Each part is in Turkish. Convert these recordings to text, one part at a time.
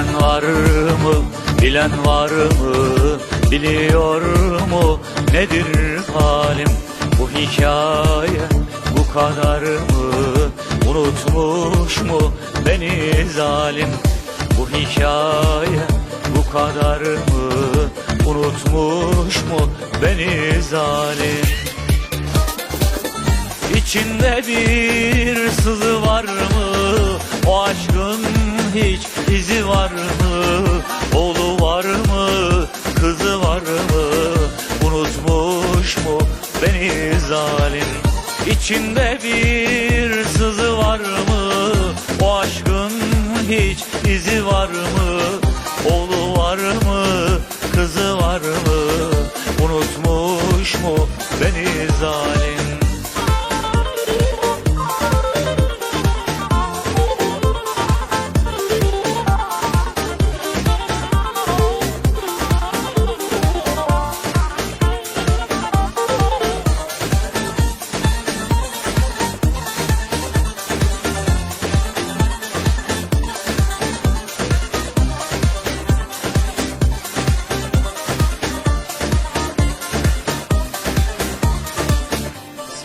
Gören var mı, bilen var mı, biliyor mu nedir halim? Bu hikaye bu kadar mı, unutmuş mu beni zalim? Bu hikaye bu kadar mı, unutmuş mu beni zalim? İçinde bir sızı var mı? O aşkın hiç izi var mı? Oğlu var mı? Kızı var mı? Unutmuş mu beni zalim? İçinde bir sızı var mı? O aşkın hiç izi var mı? Oğlu var mı? Kızı var mı? Unutmuş mu beni zalim?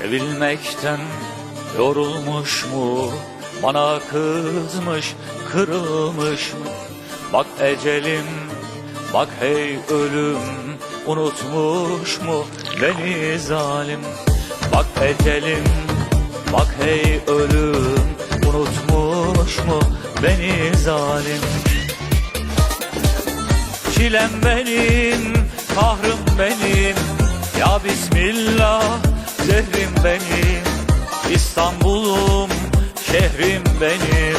Sevilmekten yorulmuş mu? Bana kızmış, kırılmış mı? Bak ecelim, bak hey ölüm Unutmuş mu beni zalim? Bak ecelim, bak hey ölüm Unutmuş mu beni zalim? Çilem benim, kahrım benim Ya Bismillah, zehrim benim İstanbul'um, şehrim benim.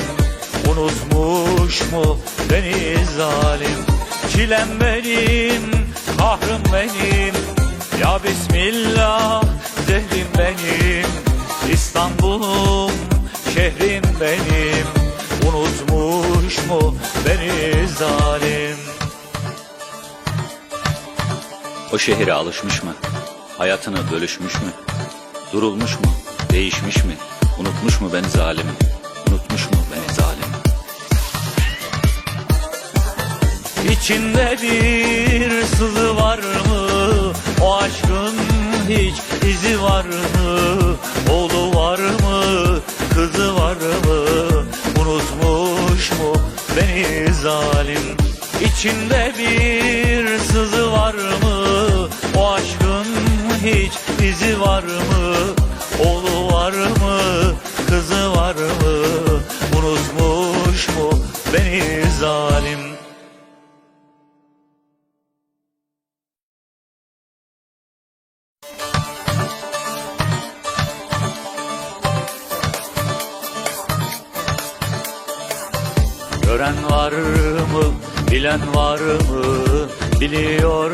Unutmuş mu beni zalim? Çilem benim, kahrım benim. Ya Bismillah, zehrim benim. İstanbul'um, şehrim benim. Unutmuş mu beni zalim? O şehire alışmış mı? Hayatını bölüşmüş mü? Durulmuş mu? Değişmiş mi? Unutmuş mu beni zalim? Unutmuş mu beni zalim? İçinde bir sızı var mı? O aşkın hiç izi var mı? Oğlu var mı? Kızı var mı? Unutmuş mu beni zalim? İçinde bir sızı var mı? O aşkın hiç izi var mı? Oğlu var mı? Kızı var mı? Unutmuş mu beni zalim? Gören var mı, bilen var mı, biliyor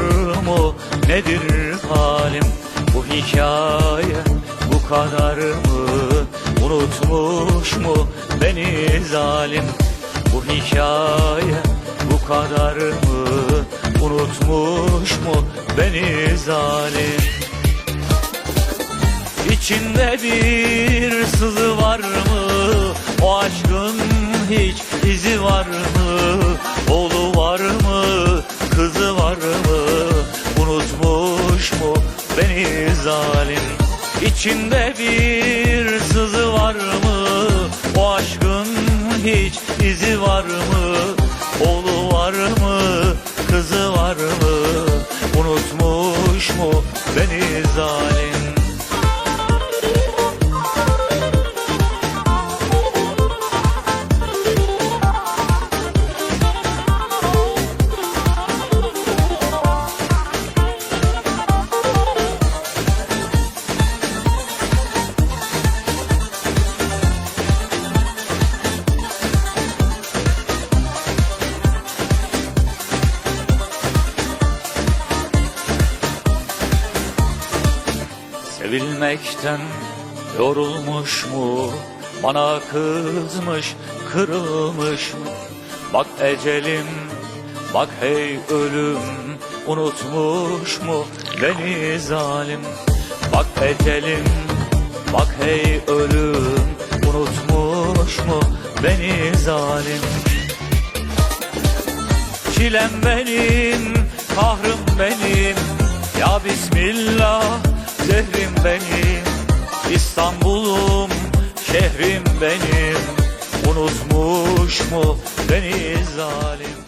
mu nedir halim? Bu hikaye bu kadar mı, unutmuş mu beni zalim? Bu hikaye bu kadar mı, unutmuş mu beni zalim? İçinde bir sızı var mı? O aşkın hiç izi var mı? İçinde bir sızı var mı? O aşkın hiç izi var mı? Oğlu var mı? Kızı var mı? Unutmuş mu beni zalim? Sevilmekten yorulmuş mu? Bana kızmış, kırılmış mı? Bak ecelim, bak hey ölüm Unutmuş mu beni zalim? Bak ecelim, bak hey ölüm Unutmuş mu beni zalim? Çilem benim, kahrım benim Ya Bismillah, İstanbul'um, şehrim benim. Unutmuş mu beni zalim